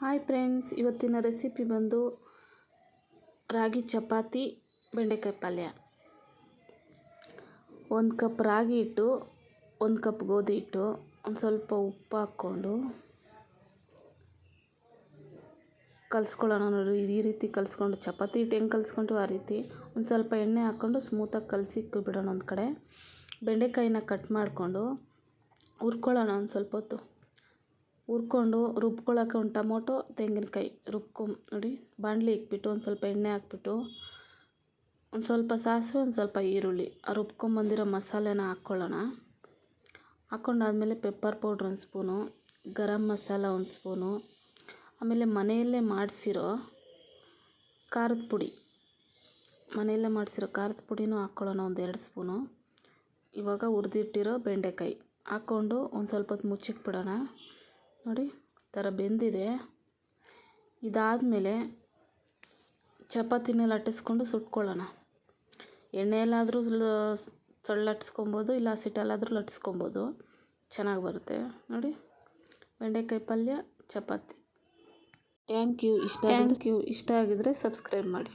Hi friends ಇವತ್ತಿನ recipe ಬಂದು ರಾಗಿ ಚಪಾತಿ ಬೆಂಡೆಕಾಯಿ ಪಲ್ಯ. ಒಂದು ಕಪ್ ರಾಗಿ ಹಿಟ್ಟು ಒಂದು ಕಪ್ ಗೋಧಿ ಹಿಟ್ಟು ಒಂದು ಸ್ವಲ್ಪ ಉಪ್ಪು ಹಾಕ್ಕೊಂಡು ಕಲಿಸ್ಕೊಳ್ಳೋಣ ಈ ರೀತಿ ಕಲಿಸ್ಕೊಂಡು, ಚಪಾತಿ ಹಿಟ್ಟು ಹೆಂಗೆ ಕಲಿಸ್ಕೊಂತೀವಿ ಆ ರೀತಿ. ಒಂದು ಸ್ವಲ್ಪ ಎಣ್ಣೆ ಹಾಕ್ಕೊಂಡು ಸ್ಮೂತಾಗಿ ಕಲಸಿ ಬಿಡೋಣ ಒಂದು ಕಡೆ. ಬೆಂಡೆಕಾಯಿನ ಕಟ್ ಮಾಡಿಕೊಂಡು ಹುರ್ಕೊಳ್ಳೋಣ ಒಂದು ಸ್ವಲ್ಪ ಹೊತ್ತು. ಹುರ್ಕೊಂಡು ರುಬ್ಕೊಳ್ಳೋಕೆ ಒಂದು ಟೊಮೊಟೊ, ತೆಂಗಿನಕಾಯಿ ರುಬ್ಕೊ ನೋಡಿ, ಬಾಣಲಿ ಇಕ್ಬಿಟ್ಟು ಒಂದು ಸ್ವಲ್ಪ ಎಣ್ಣೆ ಹಾಕ್ಬಿಟ್ಟು, ಒಂದು ಸ್ವಲ್ಪ ಸಾಸಿವೆ, ಒಂದು ಸ್ವಲ್ಪ ಈರುಳ್ಳಿ ರುಬ್ಕೊಂಬಂದಿರೋ ಮಸಾಲೆನ ಹಾಕ್ಕೊಳ್ಳೋಣ. ಹಾಕ್ಕೊಂಡಾದ್ಮೇಲೆ ಪೆಪ್ಪರ್ ಪೌಡ್ರ್ ಒಂದು ಸ್ಪೂನು ಗರಂ ಮಸಾಲ ಒಂದು ಸ್ಪೂನು ಆಮೇಲೆ ಮನೆಯಲ್ಲೇ ಮಾಡಿಸಿರೋ ಖಾರದ ಪುಡಿ. ಮನೆಯಲ್ಲೇ ಮಾಡಿಸಿರೋ ಖಾರದ ಪುಡಿನೂ ಹಾಕ್ಕೊಳ್ಳೋಣ ಒಂದು ಎರಡು ಸ್ಪೂನು ಇವಾಗ ಹುರಿದಿಟ್ಟಿರೋ ಬೆಂಡೆಕಾಯಿ ಹಾಕ್ಕೊಂಡು ಒಂದು ಸ್ವಲ್ಪ ಹೊತ್ತು ಮುಚ್ಚಿಕ್ ಬಿಡೋಣ ನೋಡಿ, ಈ ಥರ ಬೆಂದಿದೆ. ಇದಾದಮೇಲೆ ಚಪಾತಿನ ಲಟ್ಟಿಸ್ಕೊಂಡು ಸುಟ್ಕೊಳ್ಳೋಣ. ಎಣ್ಣೆಯಲ್ಲಾದರೂ ಲಟ್ಟಿಸ್ಕೊಬೋದು, ಇಲ್ಲ ಹಸಿಟ್ಟಲ್ಲಾದರೂ ಲಟ್ಟಿಸ್ಕೊಬೋದು. ಚೆನ್ನಾಗಿ ಬರುತ್ತೆ. ನೋಡಿ, ಬೆಂಡೆಕಾಯಿ ಪಲ್ಯ, ಚಪಾತಿ. Thank you. ಇಷ್ಟ ಥ್ಯಾಂಕ್ ಯು. ಇಷ್ಟ ಆಗಿದ್ದರೆ ಸಬ್ಸ್ಕ್ರೈಬ್ ಮಾಡಿ.